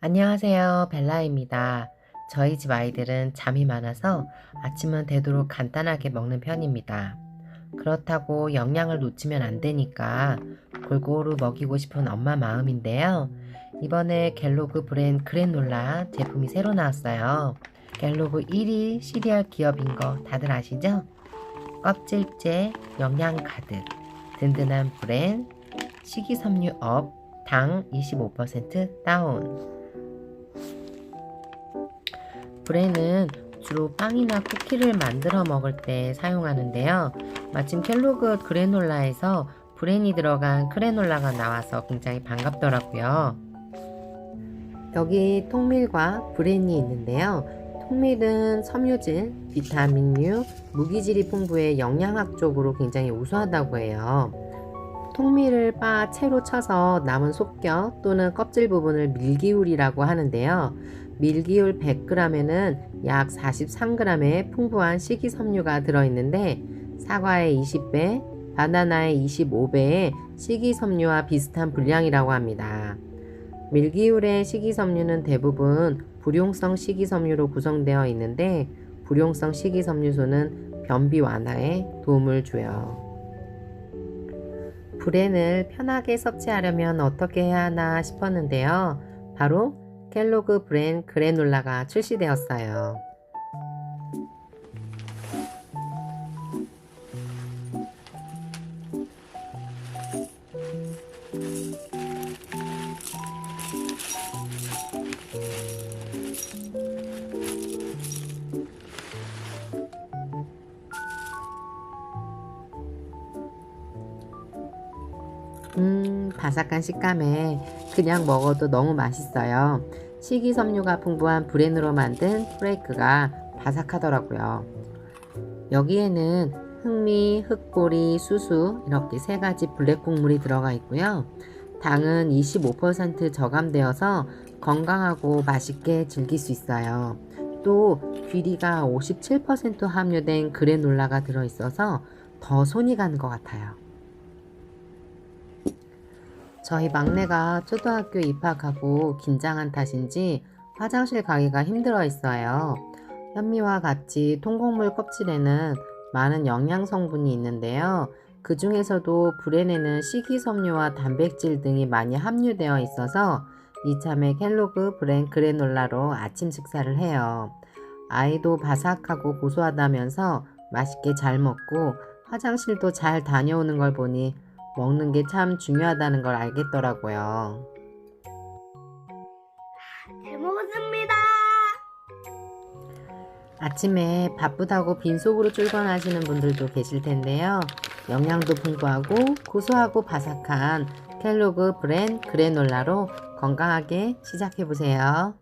안녕하세요. 벨라입니다. 저희 집 아이들은 잠이 많아서 아침은 되도록 간단하게 먹는 편입니다. 그렇다고 영양을 놓치면 안 되니까 골고루 먹이고 싶은 엄마 마음인데요. 이번에 갤로그 브랜 그래놀라 제품이 새로 나왔어요. 갤로그 1위 시리얼 기업인 거 다들 아시죠? 껍질째 영양 가득 든든한 브랜 식이섬유 업 당 25% 다운 브레는 주로 빵이나 쿠키를 만들어 먹을 때 사용하는데요. 마침 켈로그 그래놀라에서 브랜이 들어간 크래놀라가 나와서 굉장히 반갑더라고요. 여기 통밀과 브랜이 있는데요. 통밀은 섬유질, 비타민류, 무기질이 풍부해 영양학적으로 굉장히 우수하다고 해요. 통밀을 바 채로 쳐서 남은 속격 또는 껍질 부분을 밀기울이라고 하는데요. 밀기울 100g에는 약 43g의 풍부한 식이섬유가 들어있는데 사과의 20배, 바나나의 25배의 식이섬유와 비슷한 분량이라고 합니다. 밀기울의 식이섬유는 대부분 불용성 식이섬유로 구성되어 있는데 불용성 식이섬유소는 변비 완화에 도움을 줘요. 브랜을 편하게 섭취하려면 어떻게 해야 하나 싶었는데요. 바로 켈로그 브랜 그래놀라가 출시되었어요. 음, 바삭한 식감에 그냥 먹어도 너무 맛있어요. 식이섬유가 풍부한 브랜으로 만든 프레이크가 바삭하더라고요. 여기에는 흑미, 흑보리, 수수 이렇게 세 가지 블랙 곡물이 들어가 있고요. 당은 25% 저감되어서 건강하고 맛있게 즐길 수 있어요. 또 귀리가 57% 함유된 그래놀라가 들어있어서 더 손이 가는 것 같아요. 저희 막내가 초등학교 입학하고 긴장한 탓인지 화장실 가기가 힘들어 있어요. 현미와 같이 통곡물 껍질에는 많은 영양 성분이 있는데요. 그 중에서도 브랜에는 식이섬유와 단백질 등이 많이 함유되어 있어서 이참에 켈로그 브랜 그래놀라로 아침 식사를 해요. 아이도 바삭하고 고소하다면서 맛있게 잘 먹고 화장실도 잘 다녀오는 걸 보니 먹는 게 참 중요하다는 걸 알겠더라고요. 잘 먹었습니다. 아침에 바쁘다고 빈속으로 출근하시는 분들도 계실 텐데요. 영양도 풍부하고 고소하고 바삭한 켈로그 브랜 그래놀라로 건강하게 시작해 보세요.